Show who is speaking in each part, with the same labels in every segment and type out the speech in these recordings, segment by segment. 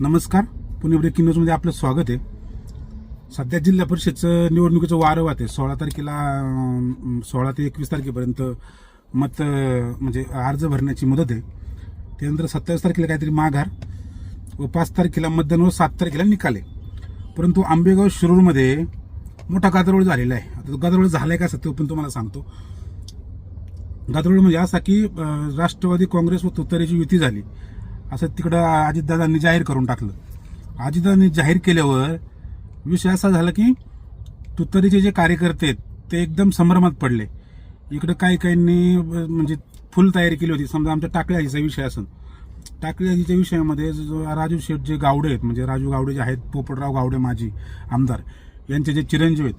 Speaker 1: नमस्कार. पुणे ब्रेकिंग न्यूजमध्ये आपलं स्वागत आहे. सध्या जिल्हा परिषदचं निवडणुकीचं वारं वाहते सोळा तारखेला सोळा ते एकवीस तारखेपर्यंत मत म्हणजे अर्ज भरण्याची मुदत आहे. त्यानंतर सत्तावीस तारखेला काहीतरी माघार व पाच तारखेला मतदान व सात तारखेला निकाल आहे. परंतु आंबेगाव शिरूरमध्ये मोठा गादरोळ झालेला आहे. आता तो गादरोळ झाला आहे का सत्य पण तुम्हाला सांगतो. गादरोळ म्हणजे असा की राष्ट्रवादी काँग्रेस व तुतारीची युती झाली. असं तिकडं अजितदादांनी जाहीर करून टाकलं. अजितदादांनी जाहीर केल्यावर विषय असा झाला की तुतारीचे जे कार्यकर्ते आहेत ते एकदम संभ्रमात पडले. इकडं काही काहींनी म्हणजे फुल तयारी केली होती. समजा आमच्या टाकळी आजीचा विषय असेल टाकळी आजीच्या विषयामध्ये जो- राजू शेठ जे गावडे आहेत म्हणजे राजू गावडे जे आहेत पोपटराव गावडे माजी आमदार यांचे जे चिरंजीव आहेत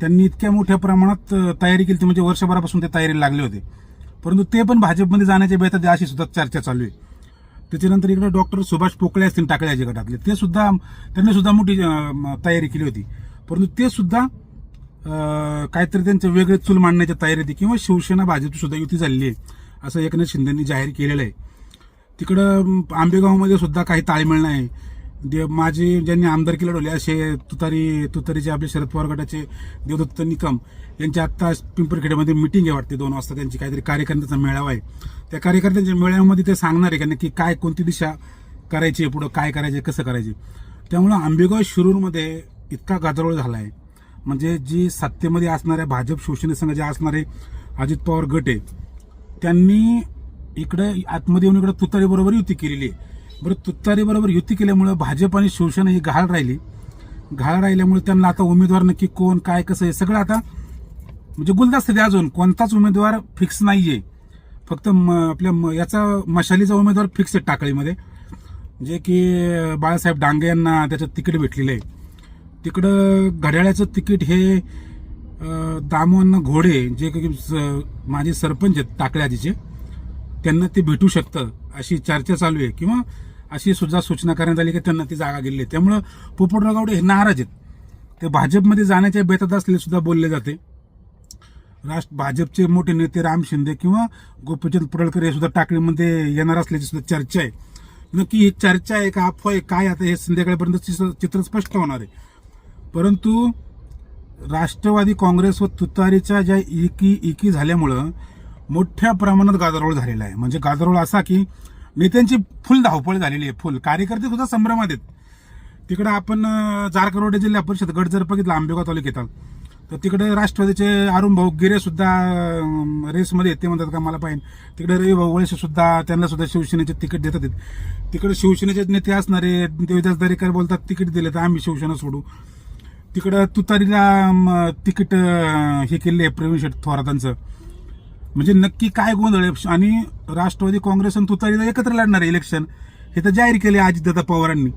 Speaker 1: त्यांनी इतक्या मोठ्या प्रमाणात तयारी केली होती. म्हणजे वर्षभरापासून ते तयारीला लागले होते. परंतु ते पण भाजपमध्ये जाण्याच्या बेतात अशी सुद्धा चर्चा चालू आहे. त्याच्यानंतर इकडे डॉक्टर सुभाष पोकळे असतील टाकळ्याचे गटातले. ते सुद्धा त्यांनी सुद्धा मोठी तयारी केली होती. परंतु ते सुद्धा काहीतरी त्यांचं वेगळे चूल मांडण्याच्या तयारी होती किंवा शिवसेना भाजप सुद्धा युती झालेली आहे असं एकनाथ शिंदेनी जाहीर केलेलं आहे. तिकडं आंबेगावमध्ये सुद्धा काही ताळमेळ नाही. दे माझे ज्यांनी आमदारकी लढवली असे तुतारी तुतारीचे आपले शरद पवार गटाचे देवदत्त निकम यांची आत्ता पिंपरखेड्यामध्ये मिटिंग आहे वाटते दोन वाजता त्यांची काहीतरी कार्यकर्त्यांचा मेळावा आहे. त्या कार्यकर्त्यांच्या मेळाव्यामध्ये ते सांगणार आहे का नक्की काय कोणती दिशा करायची आहे पुढं काय करायचे कसं करायचे त्यामुळं आंबेगाव शिरूरमध्ये इतका गाजरोळ झाला आहे म्हणजे जी सत्तेमध्ये असणाऱ्या भाजप शिवसेनेसंघ जे असणारे अजित पवार गट आहे त्यांनी इकडे आतमध्ये येऊन इकडे तुतारी बरोबर युती केलेली आहे. बरं तुतारीबरोबर युती केल्यामुळं भाजप आणि शिवसेना ही घाळ राहिली. घाळ राहिल्यामुळे त्यांना आता उमेदवार नक्की कोण काय कसं आहे सगळं आता म्हणजे गुलदस्त आहे अजून कोणताच उमेदवार फिक्स नाही आहे फक्त म- आपल्या म- याचा मशालीचा उमेदवार फिक्स आहे टाकळीमध्ये. जे की बाळासाहेब डांगे यांना त्याचं तिकीट भेटलेलं आहे. तिकडं घड्याळ्याचं तिकीट हे अं, घोडे जे की स- माझे सरपंच आहेत टाकळ्याजीचे त्यांना ते भेटू शकतं अशी चर्चा चालू आहे. किंवा अशी सुद्धा सूचना करण्यात आली की त्यांना ती जागा गेलेली आहे. त्यामुळं पोपटराव गावडे हे नाराज आहेत. ते भाजपमध्ये जाण्याच्या बेतात असले सुद्धा बोलले जाते. राष्ट्र भाजपचे मोठे नेते राम शिंदे किंवा गोपीचंद पडळकर हे सुद्धा टाकळीमध्ये येणार असल्याची सुद्धा चर्चा आहे. नक्की ही चर्चा आहे का अफवा आहे काय आता हे संध्याकाळपर्यंत चित्र- चित्र स्पष्ट होणार आहे. परंतु राष्ट्रवादी काँग्रेस व तुतारीच्या ज्या एकी एकी झाल्यामुळं मोठ्या प्रमाणात गाजारोळ झालेला आहे. म्हणजे गाजारोळ असा की म्हणजे नेत्यांची फुल धावपळ झालेली आहे फुल. कार्यकर्ते सुद्धा संभ्रमात आहेत. तिकडे आपण जारकरवडे जारकरोडे जिल्हा परिषद गट जर बघितलं आंबेगाव तालुक्यात. तर तिकडे राष्ट्रवादीचे अरुण भाऊ गिरे सुद्धा रेसमध्ये येते ते म्हणतात का मला पाहिजे. तिकडे रवी भाऊ वळसे सुद्धा त्यांना सुद्धा शिवसेनेचे तिकीट देतात तिकडे शिवसेनेचे नेते असणारे देवदास दरेकर बोलतात तिकीट दिले तर आम्ही शिवसेना सोडू. तिकडं तुतारीला तिकीट हे केले आहे प्रवीण शेठ थोरातांचं. म्हणजे नक्की काय गोंधळ आहे? आणि राष्ट्रवादी काँग्रेस आणि तुतारीला एकत्र लढणार आहे इलेक्शन हे तर जाहीर केले अजितदादा पवारांनी.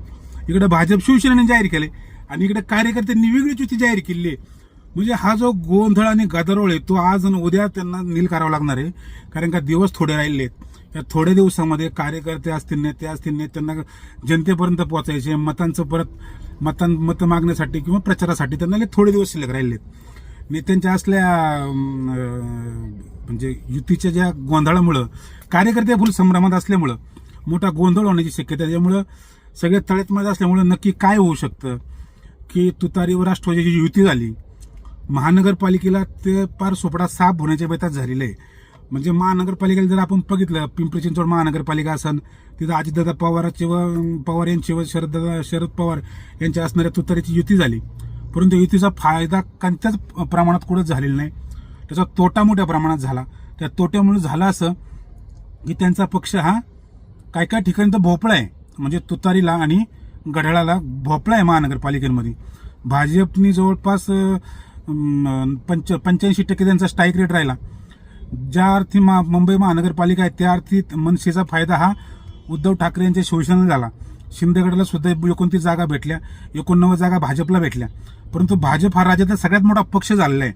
Speaker 1: इकडे भाजप शिवसेनेने जाहीर केले आणि इकडे कार्यकर्त्यांनी वेगळीच युती जाहीर केली आहे म्हणजे हा जो गोंधळ आणि गदारोळ आहे तो आज आणि उद्या त्यांना नील करावा लागणार आहे. कारण का दिवस थोडे राहिले आहेत. या थोड्या दिवसामध्ये कार्यकर्ते असतील नेते असतील त्यांना जनतेपर्यंत पोहोचायचे मतांचं परत मतां मतं मागण्यासाठी किंवा प्रचारासाठी त्यांना लय थोडे दिवस शिल्लक राहिले आहेत. नेत्यांच्या असल्या म्हणजे युतीच्या ज्या गोंधळामुळं कार्यकर्ते फुल संभ्रमात असल्यामुळं मोठा गोंधळ होण्याची शक्यता त्यामुळं सगळे तळ्यातमध्ये असल्यामुळं नक्की काय होऊ शकतं? की तुतारी व राष्ट्रवादीची युती झाली महानगरपालिकेला ते पार सोपडा साफ होण्याच्या बेतात झालेलं आहे. म्हणजे महानगरपालिकेला जर आपण बघितलं पिंपरी चिंचवड महानगरपालिका असन तिथं अजितदादा पवाराचे व पवार यांचे व शरददादा शरद पवार यांच्या असणाऱ्या तुतारीची युती झाली. परंतु युतीचा फायदा कोणत्याच प्रमाणात कुठंच झालेला नाही. त्याचा तोटा मोठ्या प्रमाणात झाला. त्या तोट्यामुळे झाला असं की त्यांचा पक्ष हा काय काय ठिकाणी तर भोपळा आहे. म्हणजे तुतारीला आणि गढळाला भोपळा आहे महानगरपालिकेमध्ये. भाजपनी जवळपास पंच पंच्याऐंशी टक्के त्यांचा स्ट्राईक रेट राहिला. ज्या अर्थी मा मुंबई महानगरपालिका आहे त्या अर्थी मनसेचा फायदा हा उद्धव ठाकरे यांच्या शिवसेनेला झाला. शिंदेगडला सुद्धा एकोणतीस जागा भेटल्या एकोणनव्वद जागा भाजपला भेटल्या. परंतु भाजप हा राज्यातला सगळ्यात मोठा पक्ष झालेला आहे.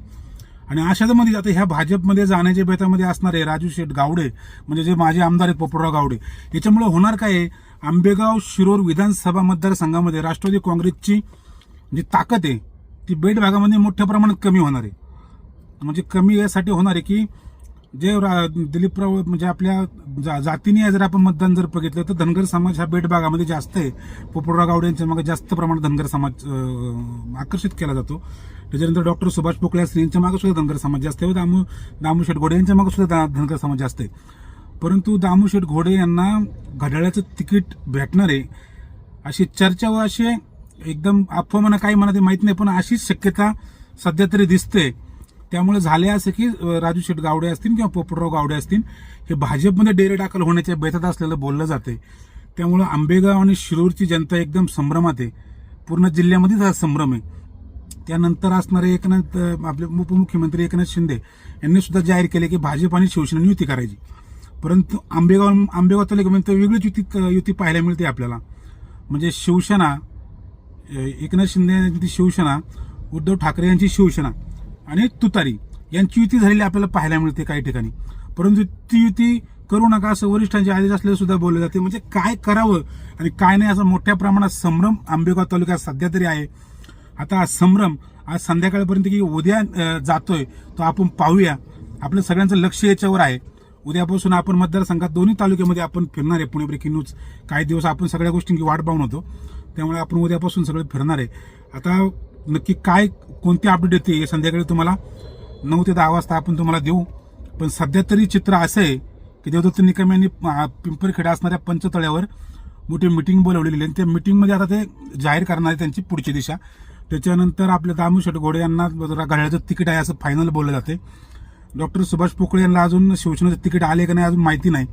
Speaker 1: आणि अशामध्ये आता ह्या भाजपमध्ये जाण्याच्या बेतामध्ये असणारे राजू शेठ गावडे म्हणजे जे माझे आमदार आहेत पोपटराव गावडे याच्यामुळे होणार काय आहे? आंबेगाव शिरोर विधानसभा मतदारसंघामध्ये राष्ट्रवादी काँग्रेसची जी ताकद आहे ती बेट भागामध्ये मोठ्या प्रमाणात कमी होणार आहे म्हणजे कमी यासाठी होणार आहे की जे रा- दिलीपराव म्हणजे आपल्या जा- जातीने जर आपण मतदान जर बघितलं तर धनगर समाज हा बेट भागामध्ये जास्त आहे. पोपटराव गावडे यांच्या मागे जास्त प्रमाणात धनगर समाज आकर्षित केला जातो. त्याच्यानंतर डॉक्टर सुभाष पोकळे असतील यांच्या मागे सुद्धा धनगर समाज जास्त आहे व दामू दामू शेटघोडे यांच्या मागे सुद्धा दा- धनगर समाज जास्त आहे. परंतु दामू शेठ घोडे यांना घड्याळाचं तिकीट भेटणार आहे अशी चर्चा व असे एकदम अफवा म्हणा काही म्हणा ते माहीत नाही पण अशीच शक्यता सध्या तरी दिसते. त्यामुळे झाले असं की राजू शेठ गावडे असतील किंवा पोपटराव गावडे असतील हे भाजपमध्ये डेरे दाखल होण्याच्या बेतात असलेलं बोललं जाते. त्यामुळं आंबेगाव आणि शिरूरची जनता एकदम संभ्रमात आहे. पूर्ण जिल्ह्यामध्येच हा संभ्रम आहे. त्यानंतर असणारे एकनाथ आपले उपमुख्यमंत्री एकनाथ शिंदे यांनी सुद्धा जाहीर केले की भाजप आणि शिवसेना युती करायची. परंतु आंबेगाव आंबेगाव तालुक्यामध्ये वेगळीच युती युती पाहायला मिळते आपल्याला. म्हणजे शिवसेना एकनाथ शिंदे यांची शिवसेना उद्धव ठाकरे यांची शिवसेना आणि तुतारी यांची युती झालेली आपल्याला पाहायला मिळते काही ठिकाणी. परंतु ती युती करू नका असं वरिष्ठांचे आदेश असलेलं सुद्धा बोलले जाते. म्हणजे काय करावं आणि काय नाही असं मोठ्या प्रमाणात संभ्रम आंबेगाव तालुक्यात सध्या तरी आहे. आता हा संभ्रम आज संध्याकाळपर्यंत की उद्या जातोय तो आपण पाहूया. आपलं सगळ्यांचं लक्ष याच्यावर आहे. उद्यापासून आपण मतदारसंघात दोन्ही तालुक्यामध्ये आपण फिरणार आहे. पुणे ब्रेकिंग न्यूज काही दिवस आपण सगळ्या गोष्टींची वाट पाहून होतो. त्यामुळे आपण उद्यापासून सगळं फिरणार आहे. आता नक्की काय कोणती अपडेट येते हे संध्याकाळी तुम्हाला नऊ ते दहा वाजता आपण तुम्हाला देऊ. पण सध्या तरी चित्र असं आहे की देवदत्त निकम यांनी पिंपरखेडा असणाऱ्या पंचतळ्यावर मोठी मिटिंग बोलवलेली आहे. आणि त्या मिटिंगमध्ये आता ते जाहीर करणार आहे त्यांची पुढची दिशा. त्याच्यानंतर आपल्या दामू शेटगोडे यांना जरा घड्याळाचं तिकीट आहे असं फायनल बोललं जाते डॉक्टर सुभाष पोकळे यांना अजून शिवसेनेचं तिकीट आले का नाही अजून माहिती नाही.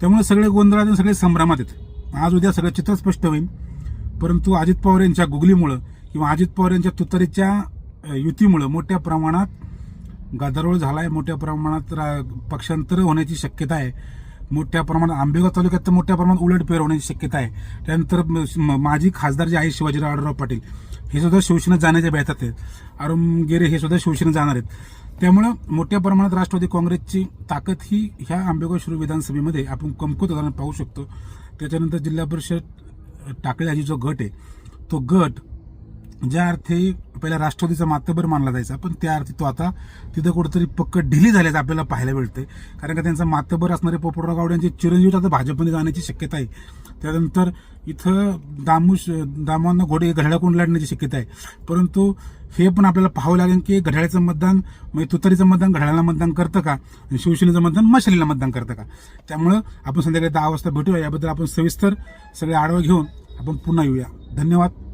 Speaker 1: त्यामुळे सगळे गोंधळात सगळे संभ्रमात आहेत. आज उद्या सगळं चित्र स्पष्ट होईल. परंतु अजित पवार यांच्या गुगलीमुळं किंवा अजित पवार यांच्या तुतारीच्या युतीमुळं मोठ्या प्रमाणात गदारोळ आहे मोठ्या प्रमाणात रा- पक्षांतर होण्याची शक्यता आहे. मोठ्या प्रमाणात आंबेगाव तालुक्यात तर मोठ्या प्रमाणात उलटफेर होण्याची शक्यता आहे. त्यानंतर म- माजी खासदार जे आहे शिवाजीराव आढळराव पाटील हे सुद्धा शिवसेना जाण्याच्या बेतात आहेत. अरुण गेरे हे सुद्धा शिवसेना जाणार आहेत. त्यामुळं मोठ्या प्रमाणात राष्ट्रवादी काँग्रेसची ताकद ही ह्या आंबेगाव शिरू विधानसभेमध्ये आपण कमकुत होताना पाहू शकतो. त्याच्यानंतर जिल्हा परिषद टाकळी हा जो गट आहे. तो गट ज्या अर्थी पहिला राष्ट्रवादीचा मातबर मानला जायचा पण त्या अर्थी तो आता तिथं कुठेतरी पक्क ढिली झाल्याचं आपल्याला पाहायला मिळते कारण का त्यांचा मातबर असणारे पोपटराव गावडे यांचे चिरंजीव आता भाजपमध्ये जाण्याची शक्यता आहे. त्यानंतर इथं दामूश दामांना घोडे घड्याळाकडून लढण्याची शक्यता आहे. परंतु हे पण आपल्याला पाहावं लागेल की घड्याळाचं मतदान म्हणजे तुतारीचं मतदान घड्याळाला मतदान करतं का? आणि शिवसेनेचं मतदान मशालीला मतदान करतं का? त्यामुळं आपण संध्याकाळी दहा वाजता भेटूया. याबद्दल आपण सविस्तर सगळे आढावा घेऊन आपण पुन्हा येऊया. धन्यवाद.